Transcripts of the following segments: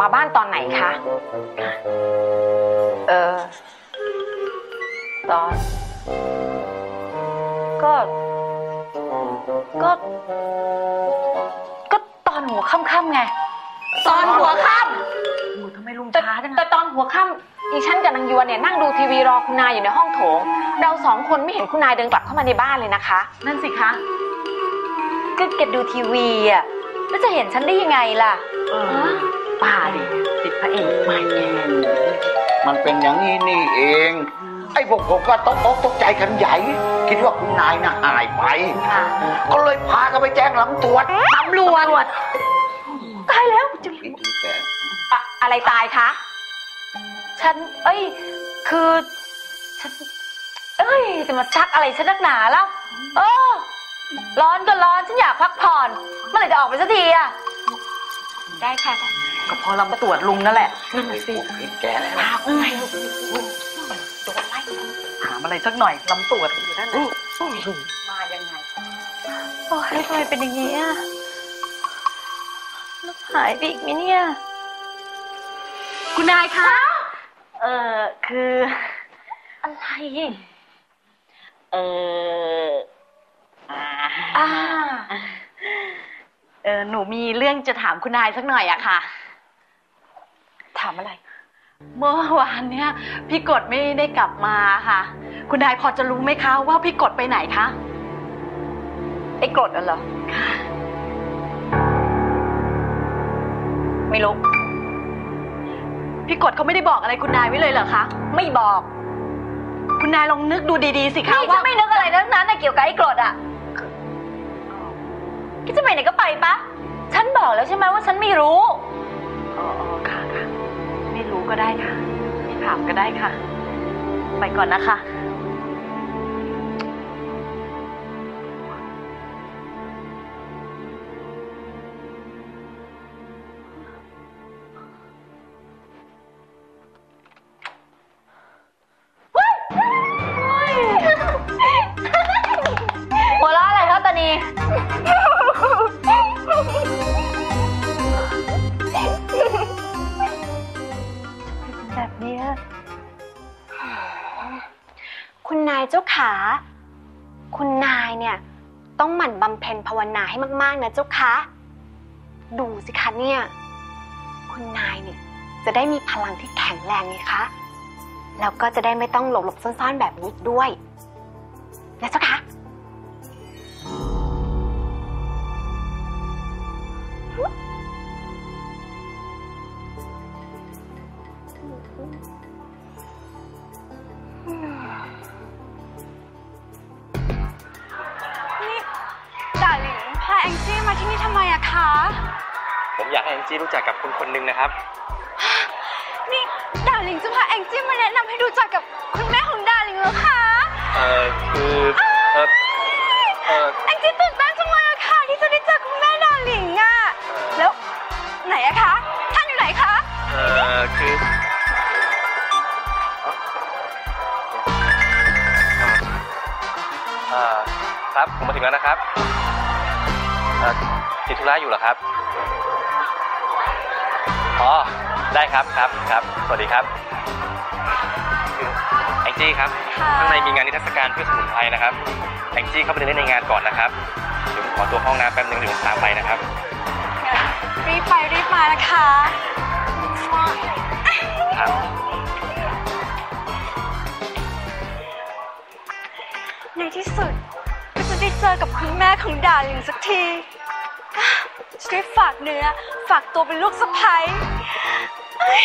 มาบ้านตอนไหนคะ เออ ตอน ก็ ก็ ก็ตอนหัวค่ำๆไง ตอนหัวค่โอ้ทำไมลุงำแต่ช้าจังแต่อะตอนหัวค่ำดิฉันกับนางยวนเนี่ยนั่งดูทีวีรอคุณนายอยู่ในห้องโถง เราสองคนไม่เห็นคุณนายเดินกลับเข้ามาในบ้านเลยนะคะ นั่นสิคะ ก็แกดูทีวีอะ แล้วจะเห็นฉันได้ยังไงล่ะ เออป้าดิติดพระเอกใหม่แกมันเป็นอย่างนี้นี่เอง ไอ้พวกผมก็ตกอกตกใจกันใหญ่ คิดว่าคุณนายน่ะหายไป ค่ะก็เลยพากันไปแจ้งลำตรวจตำรวจตายแล้วจะวิธีแกอะอะไรตายคะ ฉัน เอ้ย คือ ฉัน เอ้ย จะมาซักอะไรฉันนักหนาแล้ว เออ ร้อนก็ร้อนฉันอยากพักผ่อน เมื่อไหร่จะออกไปสักทีอะได้ค่ะก็พอเรามาตรวจลุงนั่นแหละนั่นน่ะสิเห็นแกแล้วพาคุณนายลูกโดนไล่ถามอะไรสักหน่อยลำตรวจอยู่นั่นแหละมายังไงโอ้ยทำไมเป็นอย่างนี้อะแล้วหายไปอีกไหมเนี่ย คุณนายคะ เออคือ อะไร เออ อ่าอ่าเออหนูมีเรื่องจะถามคุณนายสักหน่อยอะค่ะ ถามอะไร เมื่อวานเนี้ยพี่กดไม่ได้กลับมาค่ะ คุณนายพอจะรู้ไหมคะว่าพี่กดไปไหนคะ ไอ้กรดอะเหรอ ไม่รู้ พี่กดเขาไม่ได้บอกอะไรคุณนายไว้เลยเหรอคะ ไม่บอก คุณนายลองนึกดูดีๆสิคะนี่ฉัว่านไม่นึกอะไรทั้งนั้นนะเกี่ยวกับไอ้กรดอะ คิดจะไปไหนก็ไปปะ ฉันบอกแล้วใช่ไหมว่าฉันไม่รู้ อ๋ออ๋อค่ะค่ะ ไม่รู้ก็ได้ค่ะ ไม่ถามก็ได้ค่ะ ไปก่อนนะคะ เจ้าขา คุณนายเนี่ย ต้องหมั่นบำเพ็ญภาวนาให้มาก ๆ นะเจ้าคะ ดูสิคะเนี่ย คุณนายเนี่ย จะได้มีพลังที่แข็งแรงไงคะ แล้วก็จะได้ไม่ต้องหลบหลบๆซ่อน ๆ แบบนี้อีกด้วย นะเจ้าคะ ที่นี่ทำไมอะคะ ผมอยากให้แองจี้รู้จักกับคุณคนหนึงนะครับ นี่ดาหลิงจะพาแองจี้มาแนะนำให้รู้จักกับคุณแม่ของดาหลิงเหรอคะ เอ่อคือ ระอยู่เหรอครับ อ๋อ ได้ครับครับครับ สวัสดีครับแองจี้ครับข้างในมีงานนิทรรศการเพื่อสมุนไพรนะครับแองจี้เข้าไปเดินเล่นในงานก่อนนะครับ เดี๋ยวผมขอตัวห้องน้ำแป๊บนึงเดี๋ยวผมตามไปนะครับ รีบไปรีบมานะคะครับในที่สุดก็จะได้เจอกับคุณแม่ของดาลิงสักที จะได้ฝากเนื้อ ฝากตัวเป็นลูกสะใภ้เอ้ย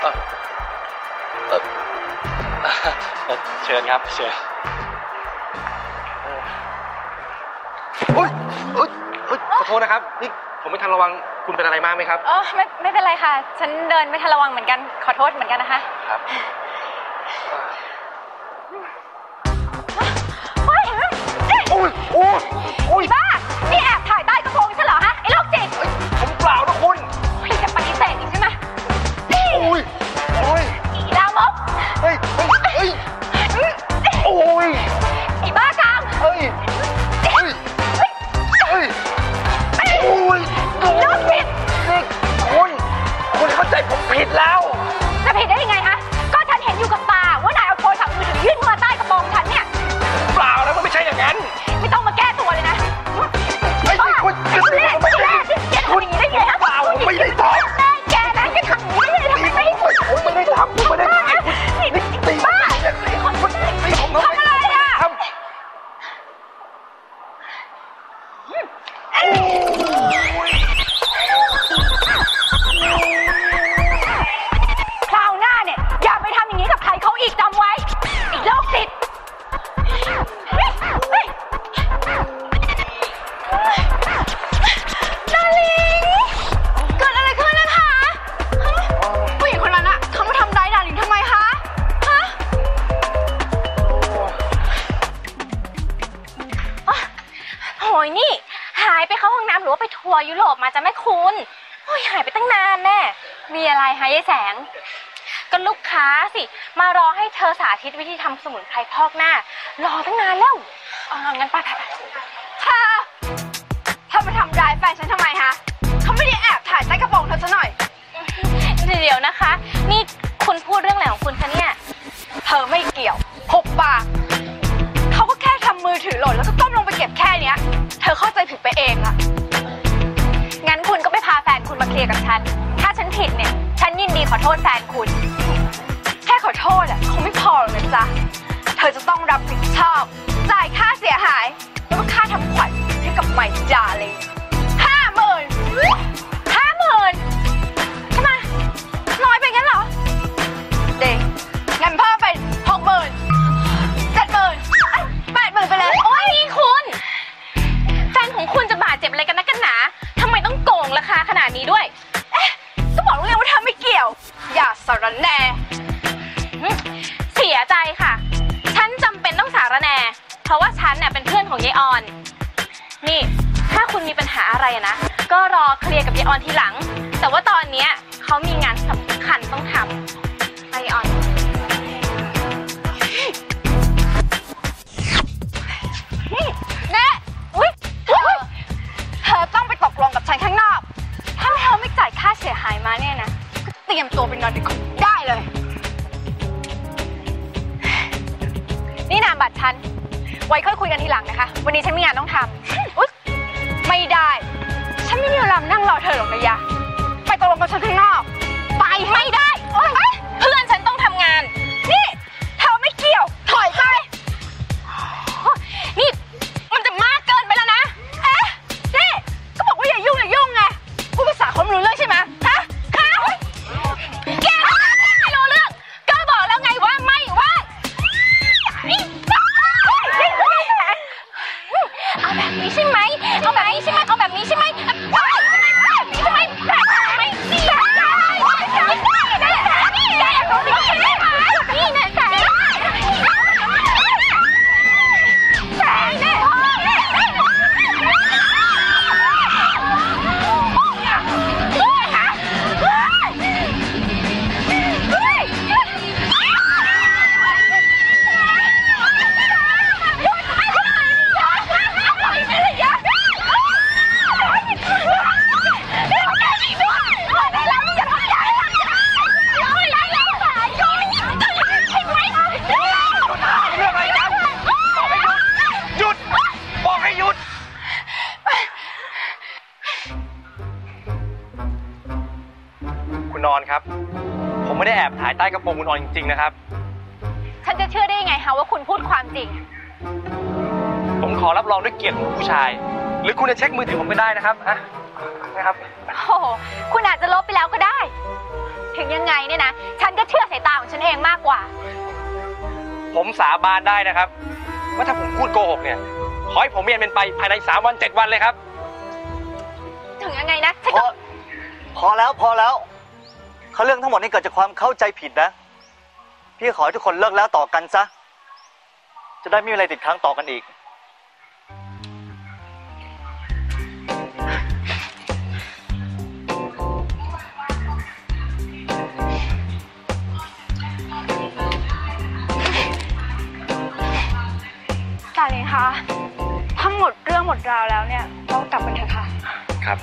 เอ่อเอ่อเอ่อเชิญครับ เชิญอุ้ยอุ้ยอุ้ยขอโทษนะครับ นี่ผมไม่ทันระวัง คุณเป็นอะไรมากไหมครับเออไม่ไม่เป็นไรค่ะ ฉันเดินไม่ทันระวังเหมือนกัน ขอโทษเหมือนกันนะคะ ครับ อุ้ยโอ้ยโอ้ย บ้า ยนี่ หายไปเข้าห้องน้ำหรือว่าไปทัวร์ยุโรปมาจะแม่คุณโอ้ยหายไปตั้งนานแน่มีอะไรคะยายแสง ก็ลูกค้าสิ มารอให้เธอสาธิตวิธีทำสมุนไพรพอกหน้า รอตั้งนานแล้วเอองั้นไปไปไปเธอเธอมาทำร้ายแฟนฉัน ชอบ จ่ายค่าเสียหาย แล้วก็ค่าทำขวัญให้กับใหม่ดาเลย งานต้องทำอุ๊ยไม่ได้ ฉันไม่มีเวลามานั่งรอเธอหรอกนะยะ ไปตกลงกับฉันข้างนอก ไปไม่ได้ ถ่ายใต้กระโปรงคุณนอนจริงๆนะครับ ฉันจะเชื่อได้ยังไงคะว่าคุณพูดความจริง ผมขอรับรองด้วยเกียรติของผู้ชาย หรือคุณจะเช็คมือถือผมก็ได้นะครับอะนะครับ โอ้โหคุณอาจจะลบไปแล้วก็ได้ ถึงยังไงเนี่ยนะ ฉันก็เชื่อสายตาของฉันเองมากกว่า ผมสาบานได้นะครับ ว่าถ้าผมพูดโกหกเนี่ย ขอให้ผมเรียนเป็นไปภายใน3วัน7วันเลยครับ ถึงยังไงนะฉันพก็ อพอแล้วพอแล้วเขาเรื่องทั้งหมดนี้เกิดจากความเข้าใจผิดนะ พี่ขอให้ทุกคนเลิกแล้วต่อกันซะ จะได้ไม่มีอะไรติดค้างต่อกันอีก จ่าเลยคะทั้งหมดเรื่องหมดราวแล้วเนี่ยเรากลับกันเถอะค่ะครับ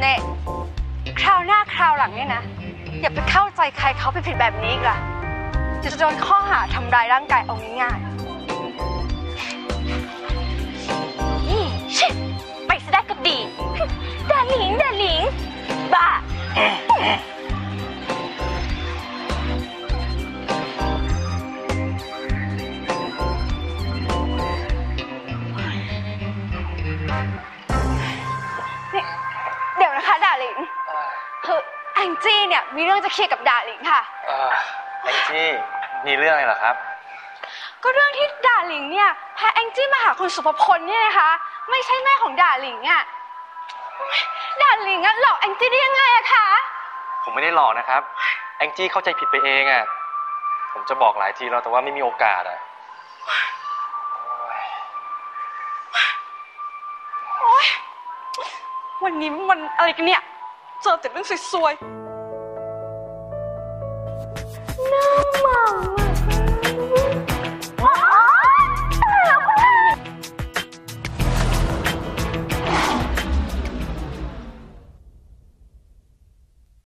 เน่คราวหน้าคราวหลังเนี่ยนะ อย่าไปเข้าใจใครเขาไปผิดแบบนี้อีกล่ะจะโดนข้อหาทำร้ายร่างกายเอาง่ายๆ เอ่อแองจี้มีเรื่องอะไรเหรอครับ ก็เรื่องที่ดาหลิงเนี่ยพาแองจี้มาหาคุณสุภพลเนี่ยนะคะ ไม่ใช่แม่ของดาหลิงอะดาหลิงอะหลอกแองจี้ได้ยังไงอะคะ ผมไม่ได้หลอกนะครับ แองจี้เข้าใจผิดไปเองอะผมจะบอกหลายทีแล้วแต่ว่าไม่มีโอกาสอะวันนี้มันอะไรกันเนี่ย เจอแต่เรื่องสวยๆ หมองม